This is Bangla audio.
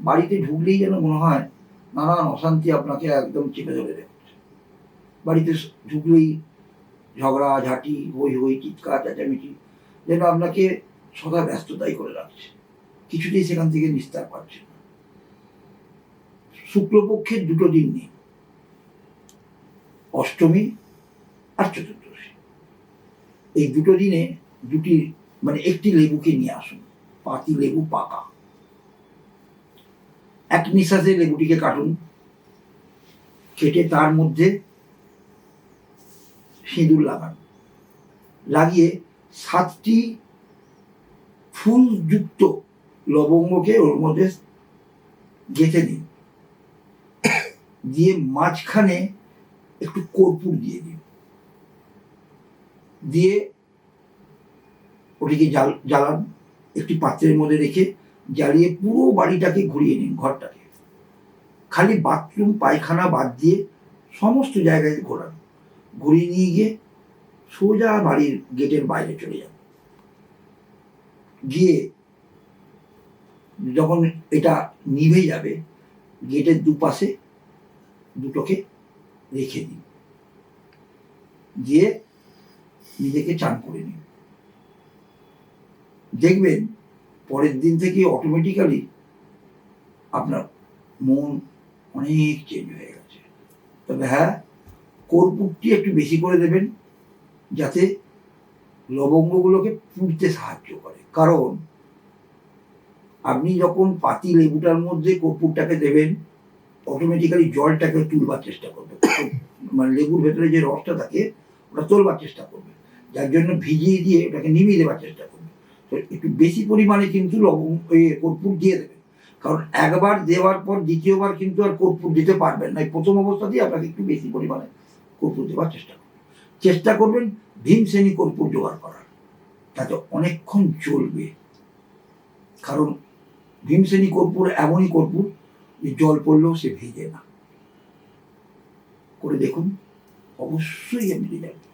বাড়িতে ঢুকলেই যেন মনে হয় নানান অশান্তি আপনাকে একদম চেপে ধরে রেখেছে। বাড়িতে ঢুকলেই ঝগড়া, ঝাঁটি, হই হই, চিৎকার, চেঁচামেচি, যেন আপনাকে সদা ব্যস্ততাই করে রাখছে। কিছুতেই সেখান থেকে নিস্তার পাচ্ছে না। শুক্লপক্ষের দুটো দিন নেই। অষ্টমী আর চতুর্দশী। এই দুটো দিনে দুটি মানে একটি লেবুকে নিয়ে আসুন। পাতি লেবু পাকা। এক নিঃশ্বাসে লেবুটিকে কাটুন, কেটে তার মধ্যে সিঁদুর লাগান। লাগিয়ে সাতটি ফুলযুক্ত লবঙ্গকে ওর মধ্যে গেঁথে দিন। দিয়ে মাঝখানে একটু কর্পূর দিয়ে দিন। দিয়ে ওটিকে জ্বালান, একটি পাত্রের মধ্যে রেখে জ্বালিয়ে পুরো বাড়িটাকে ঘুরিয়ে নিন, ঘরটাকে। খালি বাথরুম, পায়খানা বাদ দিয়ে সমস্ত জায়গায় ঘোরান। ঘুরিয়ে নিয়ে গিয়ে সোজা বাড়ির গেটের বাইরে চলে যান। গিয়ে যখন এটা নিভে যাবে, গেটের দুপাশে দুটোকে রেখে দিন। দিয়ে নিজেকে চান করে নিন। দেখবেন পরের দিন থেকে অটোমেটিক্যালি আপনার মন অনেক চেঞ্জ হয়ে গেছে। তবে হ্যাঁ কর্পূরটি একটু বেশি করে দেবেন যাতে লবঙ্গগুলোকে পুড়তে সাহায্য করে। কারণ আপনি যখন পাতি লেবুটার মধ্যে কর্পূরটাকে দেবেন অটোমেটিক্যালি জলটাকে তুলবার চেষ্টা করবে মানে লেবুর ভেতরে যে রসটা থাকে, ওটা তোলবার চেষ্টা করবে যার জন্য ভিজিয়ে দিয়ে ওটাকে নিভিয়ে দেওয়ার চেষ্টা করবে একটু বেশি পরিমাণে কিন্তু ওই কর্পূর দিয়ে দেবেন। কারণ একবার দেওয়ার পর দ্বিতীয়বার কিন্তু আর কর্পূর দিতে পারবেন না। প্রথম অবস্থাতেই আপনাকে একটু বেশি পরিমাণে কর্পূর দেওয়ার চেষ্টা করবেন। চেষ্টা করবেন ভীমসেনী কর্পূর জোগাড় করার। তাতে অনেকক্ষণ চলবে। কারণ ভীমসেনী কর্পূর এমনই কর্পূর, যে জল পড়লেও সে ভিজে না। করে দেখুন, অবশ্যই আপনি যাবেন।